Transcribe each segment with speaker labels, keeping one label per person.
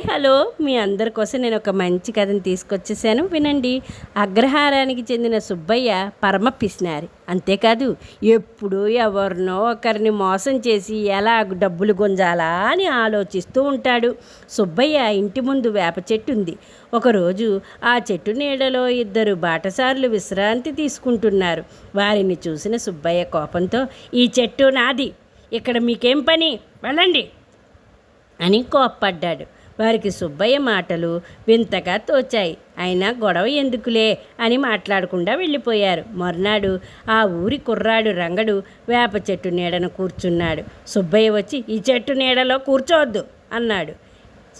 Speaker 1: Hi hello. మీ అందరి కోసం నేను ఒక మంచి కథను తీసుకొచ్చేసాను. వినండి. అగ్రహారానికి చెందిన సుబ్బయ్య పరమ పిసినారి. అంతేకాదు ఎప్పుడూ ఎవరినో ఒకరిని మోసం చేసి ఎలా డబ్బులు గుంజాలా అని ఆలోచిస్తూ ఉంటాడు. సుబ్బయ్య ఇంటి ముందు వేప చెట్టు ఉంది. ఒకరోజు ఆ చెట్టు నీడలో ఇద్దరు బాటసారులు విశ్రాంతి తీసుకుంటున్నారు. వారిని చూసిన సుబ్బయ్య కోపంతో ఈ చెట్టు నాది. ఇక్కడ మీకేం పని? వెళ్ళండి. అని కోప్పడ్డాడు. వారికి సుబ్బయ్య మాటలు వింతగా తోచాయి. అయినా గొడవ ఎందుకులే అని మాట్లాడకుండా వెళ్ళిపోయారు. మర్నాడు ఆ ఊరి కుర్రాడు రంగడు వేప చెట్టు నీడన కూర్చున్నాడు. సుబ్బయ్య వచ్చి ఈ చెట్టు నీడలో కూర్చోవద్దు అన్నాడు.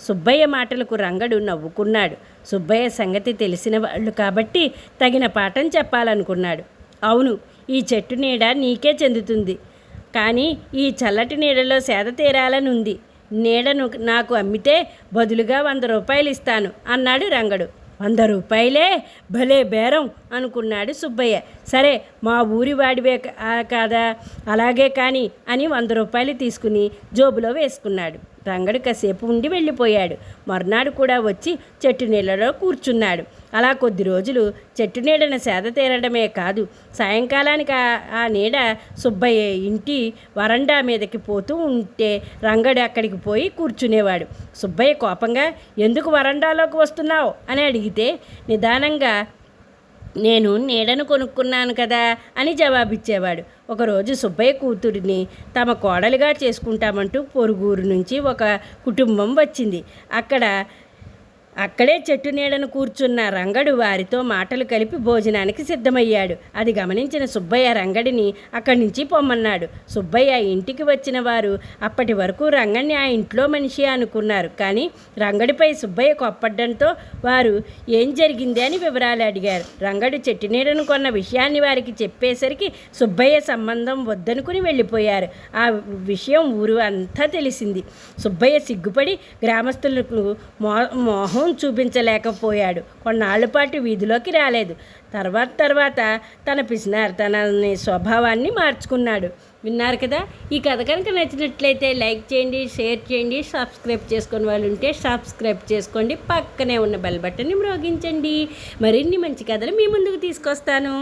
Speaker 1: సుబ్బయ్య మాటలకు రంగడు నవ్వుకున్నాడు. సుబ్బయ్య సంగతి తెలిసిన వాళ్ళు కాబట్టి తగిన పాఠం చెప్పాలనుకున్నాడు. అవును ఈ చెట్టు నీడ నీకే చెందుతుంది. కానీ ఈ చల్లటి నీడలో సేద తీరాలని ఉంది. నీడను నాకు అమ్మితే బదులుగా వంద రూపాయలు ఇస్తాను అన్నాడు రంగడు. వంద రూపాయలే? భలే బేరం అనుకున్నాడు సుబ్బయ్య. సరే మా ఊరి వాడివే కాదా? అలాగే కానీ అని వంద రూపాయలు తీసుకుని జోబులో వేసుకున్నాడు. రంగడు కాసేపు ఉండి వెళ్ళిపోయాడు. మర్నాడు కూడా వచ్చి చెట్టు నీళ్ళలో కూర్చున్నాడు. అలా కొద్ది రోజులు చెట్టు నీడన సేద తీరడమే కాదు సాయంకాలానికి ఆ నీడ సుబ్బయ్య ఇంటి వరండా మీదకి పోతూ ఉంటే రంగడు అక్కడికి పోయి కూర్చునేవాడు. సుబ్బయ్య కోపంగా ఎందుకు వరండాలోకి వస్తున్నావు? అని అడిగితే నిదానంగా నేను నీడను కొనుక్కున్నాను కదా అని జవాబిచ్చేవాడు. ఒకరోజు సుబ్బయ్య కూతురిని తమ కోడలిగా చేసుకుంటామంటూ పొరుగురు నుంచి ఒక కుటుంబం వచ్చింది. అక్కడ అక్కడే చెట్టు నీడను కూర్చున్న రంగడు వారితో మాటలు కలిపి భోజనానికి సిద్ధమయ్యాడు. అది గమనించిన సుబ్బయ్య రంగడిని అక్కడి నుంచి పొమ్మన్నాడు. సుబ్బయ్య ఇంటికి వచ్చిన వారు అప్పటి వరకు రంగడిని ఆ ఇంట్లో మనిషి అనుకున్నారు. కానీ రంగడిపై సుబ్బయ్య కొప్పడంతో వారు ఏం జరిగింది? అని వివరాలు అడిగారు. రంగడు చెట్టు నీడను కొన్న విషయాన్ని వారికి చెప్పేసరికి సుబ్బయ్య సంబంధం వద్దనుకుని వెళ్ళిపోయారు. ఆ విషయం ఊరు అంతా తెలిసింది. సుబ్బయ్య సిగ్గుపడి గ్రామస్తులకు మో మొహం చూపించలేకపోయాడు. కొన్నాళ్ళ పాటు వీధిలోకి రాలేదు. తర్వాత తర్వాత తన పిసినారు తన స్వభావాన్ని మార్చుకున్నాడు. విన్నారు కదా? ఈ కథ కనుక నచ్చినట్లయితే లైక్ చేయండి షేర్ చేయండి సబ్స్క్రైబ్ చేసుకుని వాళ్ళు ఉంటే సబ్స్క్రైబ్ చేసుకోండి. పక్కనే ఉన్న బెల్ బటన్ని మ్రోగించండి. మరిన్ని మంచి కథలు మీ ముందుకు తీసుకొస్తాను.